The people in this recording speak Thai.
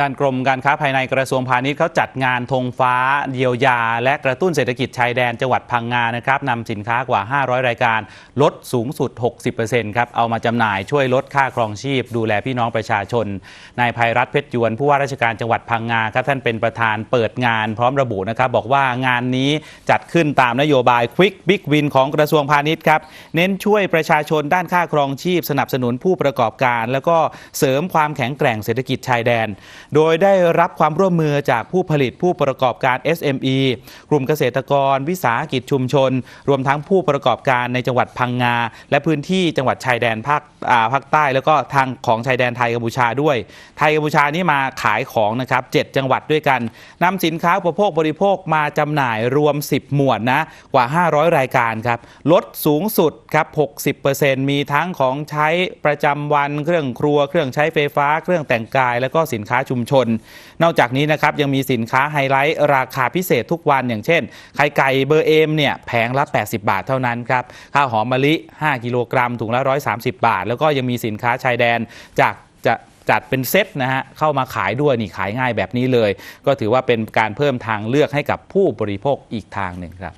ด้านกรมการค้าภายในกระทรวงพาณิชย์เขาจัดงานธงฟ้าเยียวยา และกระตุ้นเศรษฐกิจชายแดนจังหวัดพังงานะครับนำสินค้ากว่า 500 รายการลดสูงสุด 60%ครับเอามาจำหน่ายช่วยลดค่าครองชีพ ดูแลพี่น้องประชาชนนายภัยรัฐเพชรยวนผู้ว่าราชการจังหวัดพังงาครับท่านเป็นประธานเปิดงานพร้อมระบุนะครับบอกว่างานนี้จัดขึ้นตามนโยบาย Quick Big Win ของกระทรวงพาณิชย์ครับเน้นช่วยประชาชนด้านค่าครองชีพ สนับสนุนผู้ประกอบการ แล้วก็เสริมความแข็งแกร่งเศรษฐกิจชายแดนโดยได้รับความร่วมมือจากผู้ผลิตผู้ประกอบการ SME กลุ่มเกษตรกร วิสาหกิจชุมชน รวมทั้งผู้ประกอบการในจังหวัดพังงา และพื้นที่จังหวัดชายแดนภาคภาคใต้ แล้วก็ทางของชายแดนไทยกัมพูชาด้วย ไทยกัมพูชานี่มาขายของนะครับ7จังหวัดด้วยกันนำสินค้าอุปโภคบริโภคมาจำหน่ายรวม 10 หมวดนะกว่า 500 รายการครับลดสูงสุดครับ60%มีทั้งของใช้ประจำวันเครื่องครัว เครื่องใช้ไฟฟ้า เครื่องแต่งกาย แล้วก็สินค้าชุมมชน นอกจากนี้นะครับยังมีสินค้าไฮไลท์ราคาพิเศษทุกวันอย่างเช่น ไข่ไก่เบอร์เอมเนี่ยแผงละ 80 บาทเท่านั้นครับข้าวหอมมะลิ 5 กิโลกรัมถุงละ 130 บาท แล้วก็ยังมีสินค้าชายแดนจากจะจัดเป็นเซตนะฮะเข้ามาขายด้วยนี่ขายง่ายแบบนี้เลย ก็ถือว่าเป็นการเพิ่มทางเลือกให้กับผู้บริโภคอีกทางหนึ่งครับ